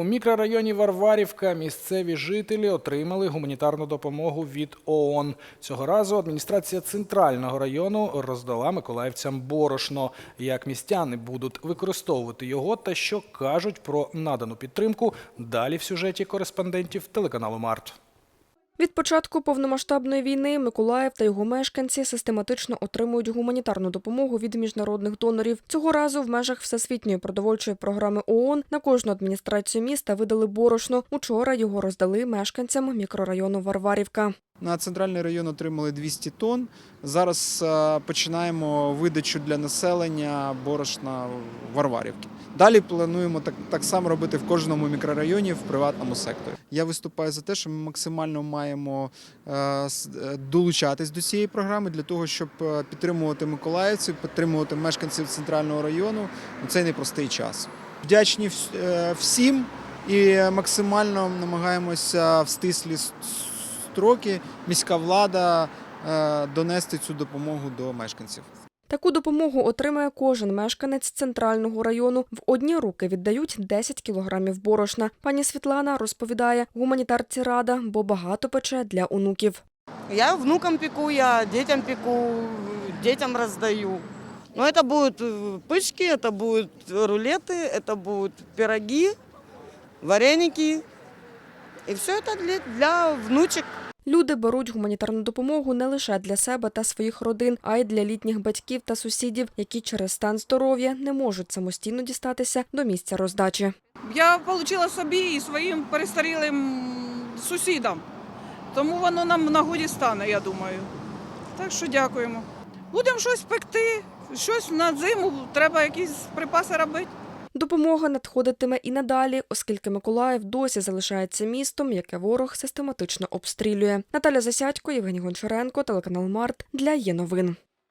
У мікрорайоні Варварівка місцеві жителі отримали гуманітарну допомогу від ООН. Цього разу адміністрація центрального району роздала миколаївцям борошно. Як містяни будуть використовувати його та що кажуть про надану підтримку, далі в сюжеті кореспондентів телеканалу Март. Від початку повномасштабної війни Миколаїв та його мешканці систематично отримують гуманітарну допомогу від міжнародних донорів. Цього разу в межах всесвітньої продовольчої програми ООН на кожну адміністрацію міста видали борошно. Учора його роздали мешканцям мікрорайону Варварівка. На центральний район отримали 200 тонн. Зараз е, починаємо видачу для населення борошна Варварівки. Далі плануємо так, так само робити в кожному мікрорайоні в приватному секторі. Я виступаю за те, що ми максимально маємо е, е, долучатись до цієї програми для того, щоб підтримувати миколаївців, підтримувати мешканців центрального району у цей непростий час. Вдячні всім і максимально намагаємося в стислі с- строки міська влада е, донести цю допомогу до мешканців. Таку допомогу отримає кожен мешканець центрального району. В одні руки віддають 10 кілограмів борошна. Пані Світлана розповідає, гуманітарці рада, бо багато пече для онуків. Я внукам пеку, я детям пеку, детям раздаю. Но это будут э, пышки, это будут рулеты, это будут пироги, вареники. И все это для, для внучек. Люди беруть гуманітарну допомогу не лише для себе та своїх родин, а й для літніх батьків та сусідів, які через стан здоров'я не можуть самостійно дістатися до місця роздачі. Я отримала собі і своїм перестарілим сусідам. тому воно нам в нагоді стане, я думаю. Так що дякуємо. Будемо щось пекти, щось на зиму, треба якісь припаси робити. Допомога надходитиме і надалі, оскільки Миколаїв досі залишається містом, яке ворог систематично обстрілює. Наталя Засядько, Євгеній Гончаренко, телеканал Март для є новин.